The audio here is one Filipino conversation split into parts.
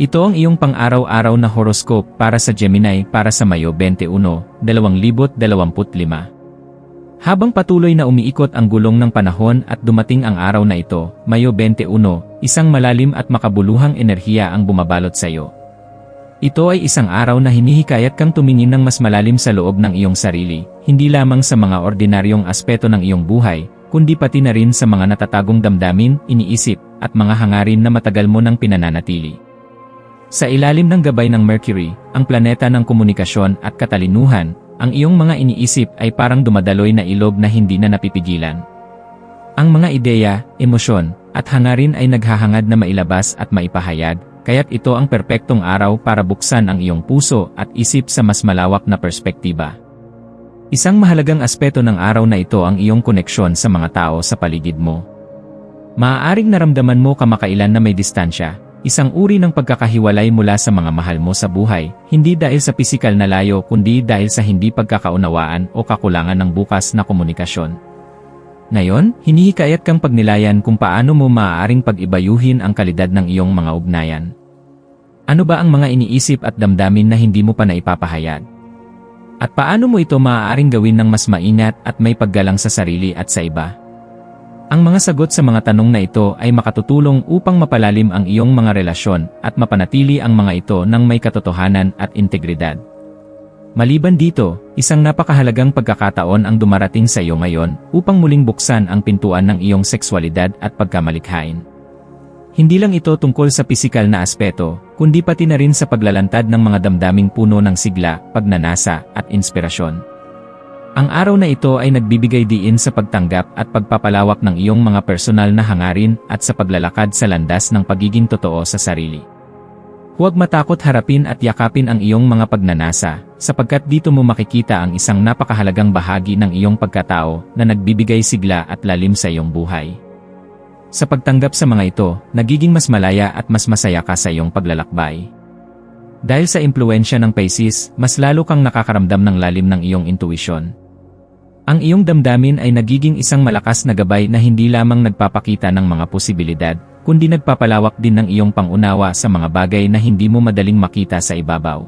Ito ang iyong pang-araw-araw na horoscope para sa Gemini para sa Mayo 21, 2025. Habang patuloy na umiikot ang gulong ng panahon at dumating ang araw na ito, Mayo 21, isang malalim at makabuluhang enerhiya ang bumabalot sa iyo. Ito ay isang araw na hinihikayat kang tumingin ng mas malalim sa loob ng iyong sarili, hindi lamang sa mga ordinaryong aspeto ng iyong buhay, kundi pati na rin sa mga natatagong damdamin, iniisip, at mga hangarin na matagal mo nang pinananatili. Sa ilalim ng gabay ng Mercury, ang planeta ng komunikasyon at katalinuhan, ang iyong mga iniisip ay parang dumadaloy na ilog na hindi na napipigilan. Ang mga ideya, emosyon, at hangarin ay naghahangad na mailabas at maipahayag, kaya't ito ang perpektong araw para buksan ang iyong puso at isip sa mas malawak na perspektiba. Isang mahalagang aspeto ng araw na ito ang iyong koneksyon sa mga tao sa paligid mo. Maaaring naramdaman mo kamakailan na may distansya, Isang uri ng pagkakahiwalay mula sa mga mahal mo sa buhay, hindi dahil sa pisikal na layo kundi dahil sa hindi pagkakaunawaan o kakulangan ng bukas na komunikasyon. Ngayon, hinihikayat kang pagnilayan kung paano mo maaaring pag-ibayuhin ang kalidad ng iyong mga ugnayan. Ano ba ang mga iniisip at damdamin na hindi mo pa naipapahayag? At paano mo ito maaaring gawin ng mas maingat at may paggalang sa sarili at sa iba? Ang mga sagot sa mga tanong na ito ay makatutulong upang mapalalim ang iyong mga relasyon at mapanatili ang mga ito ng may katotohanan at integridad. Maliban dito, isang napakahalagang pagkakataon ang dumarating sa iyo ngayon upang muling buksan ang pintuan ng iyong sexualidad at pagkamalikhain. Hindi lang ito tungkol sa pisikal na aspeto, kundi pati na rin sa paglalantad ng mga damdaming puno ng sigla, pagnanasa, at inspirasyon. Ang araw na ito ay nagbibigay diin sa pagtanggap at pagpapalawak ng iyong mga personal na hangarin at sa paglalakad sa landas ng pagiging totoo sa sarili. Huwag matakot harapin at yakapin ang iyong mga pagnanasa, sapagkat dito mo makikita ang isang napakahalagang bahagi ng iyong pagkatao na nagbibigay sigla at lalim sa iyong buhay. Sa pagtanggap sa mga ito, nagiging mas malaya at mas masaya ka sa iyong paglalakbay. Dahil sa impluensya ng Pisces, mas lalo kang nakakaramdam ng lalim ng iyong intuisyon, ang iyong damdamin ay nagiging isang malakas na gabay na hindi lamang nagpapakita ng mga posibilidad, kundi nagpapalawak din ng iyong pangunawa sa mga bagay na hindi mo madaling makita sa ibabaw.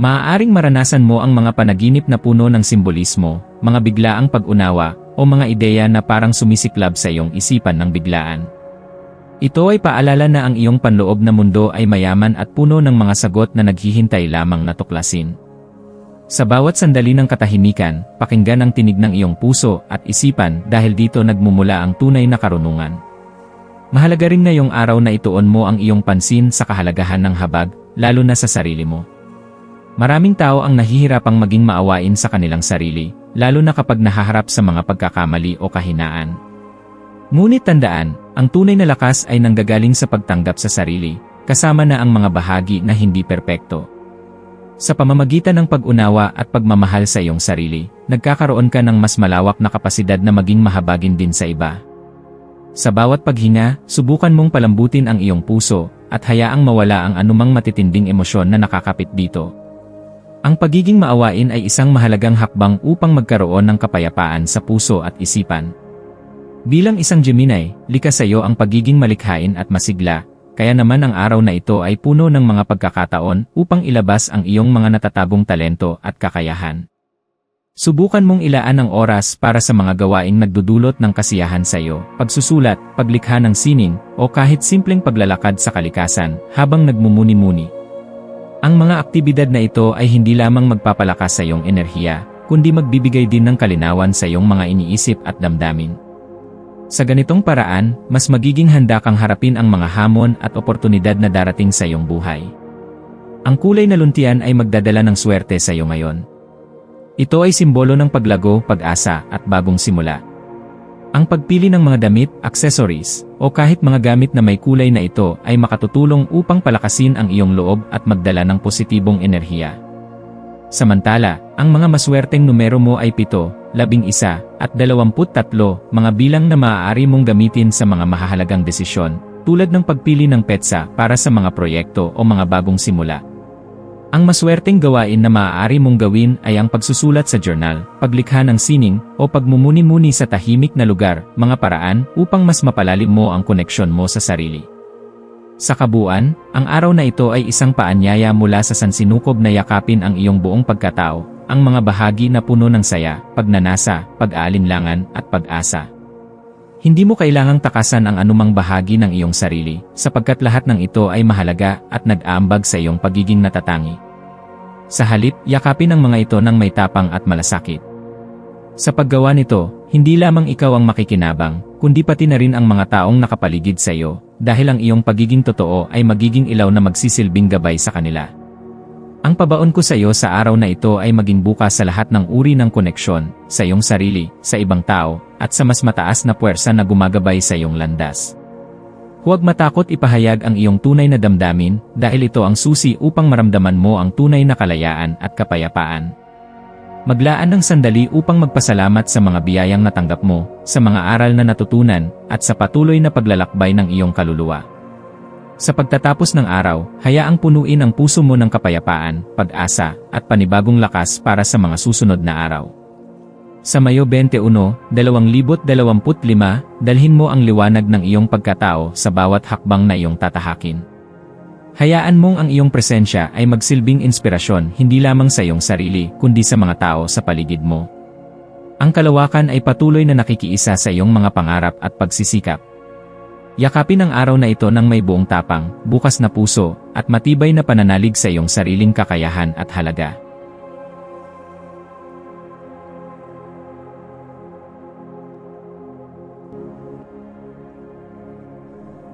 Maaaring maranasan mo ang mga panaginip na puno ng simbolismo, mga biglaang pag-unawa, o mga ideya na parang sumisiklab sa iyong isipan ng biglaan. Ito ay paalala na ang iyong panloob na mundo ay mayaman at puno ng mga sagot na naghihintay lamang na tuklasin. Sa bawat sandali ng katahimikan, pakinggan ang tinig ng iyong puso at isipan dahil dito nagmumula ang tunay na karunungan. Mahalaga rin ngayong araw na ituon mo ang iyong pansin sa kahalagahan ng habag, lalo na sa sarili mo. Maraming tao ang nahihirapang maging maawain sa kanilang sarili, lalo na kapag nahaharap sa mga pagkakamali o kahinaan. Ngunit tandaan, ang tunay na lakas ay nanggagaling sa pagtanggap sa sarili, kasama na ang mga bahagi na hindi perpekto. Sa pamamagitan ng pag-unawa at pagmamahal sa iyong sarili, nagkakaroon ka ng mas malawak na kapasidad na maging mahabagin din sa iba. Sa bawat paghinga, subukan mong palambutin ang iyong puso at hayaang mawala ang anumang matitinding emosyon na nakakapit dito. Ang pagiging maawain ay isang mahalagang hakbang upang magkaroon ng kapayapaan sa puso at isipan. Bilang isang Gemini, likas sa iyo ang pagiging malikhain at masigla, kaya naman ang araw na ito ay puno ng mga pagkakataon upang ilabas ang iyong mga natatagong talento at kakayahan. Subukan mong ilaan ang oras para sa mga gawaing nagdudulot ng kasiyahan sa iyo, pagsusulat, paglikha ng sining, o kahit simpleng paglalakad sa kalikasan habang nagmumuni-muni. Ang mga aktibidad na ito ay hindi lamang magpapalakas sa iyong enerhiya, kundi magbibigay din ng kalinawan sa iyong mga iniisip at damdamin. Sa ganitong paraan, mas magiging handa kang harapin ang mga hamon at oportunidad na darating sa iyong buhay. Ang kulay na luntian ay magdadala ng swerte sa iyo ngayon. Ito ay simbolo ng paglago, pag-asa, at bagong simula. Ang pagpili ng mga damit, accessories, o kahit mga gamit na may kulay na ito ay makatutulong upang palakasin ang iyong loob at magdala ng positibong enerhiya. Samantala, ang mga maswerteng numero mo ay 7, 11, at 23, mga bilang na maaari mong gamitin sa mga mahahalagang desisyon, tulad ng pagpili ng petsa para sa mga proyekto o mga bagong simula. Ang maswerteng gawain na maaari mong gawin ay ang pagsusulat sa journal, paglikha ng sining, o pagmumuni-muni sa tahimik na lugar, mga paraan upang mas mapalalim mo ang koneksyon mo sa sarili. Sa kabuuan, ang araw na ito ay isang paanyaya mula sa sansinukob na yakapin ang iyong buong pagkatao, ang mga bahagi na puno ng saya, pagnanasa, pag-aalinlangan, at pag-asa. Hindi mo kailangang takasan ang anumang bahagi ng iyong sarili, sapagkat lahat ng ito ay mahalaga at nag-aambag sa iyong pagiging natatangi. Sa halip, yakapin ang mga ito ng may tapang at malasakit. Sa paggawa nito, hindi lamang ikaw ang makikinabang, kundi pati na rin ang mga taong nakapaligid sa iyo, dahil ang iyong pagiging totoo ay magiging ilaw na magsisilbing gabay sa kanila. Ang pabaon ko sa iyo sa araw na ito ay maging bukas sa lahat ng uri ng koneksyon, sa iyong sarili, sa ibang tao, at sa mas mataas na puwersa na gumagabay sa iyong landas. Huwag matakot ipahayag ang iyong tunay na damdamin dahil ito ang susi upang maramdaman mo ang tunay na kalayaan at kapayapaan. Maglaan ng sandali upang magpasalamat sa mga biyayang natanggap mo, sa mga aral na natutunan, at sa patuloy na paglalakbay ng iyong kaluluwa. Sa pagtatapos ng araw, hayaang punuin ang puso mo ng kapayapaan, pag-asa, at panibagong lakas para sa mga susunod na araw. Sa Mayo 21, 2025, dalhin mo ang liwanag ng iyong pagkatao sa bawat hakbang na iyong tatahakin. Hayaan mong ang iyong presensya ay magsilbing inspirasyon hindi lamang sa iyong sarili kundi sa mga tao sa paligid mo. Ang kalawakan ay patuloy na nakikiisa sa iyong mga pangarap at pagsisikap. Yakapin ang araw na ito ng may buong tapang, bukas na puso, at matibay na pananalig sa iyong sariling kakayahan at halaga.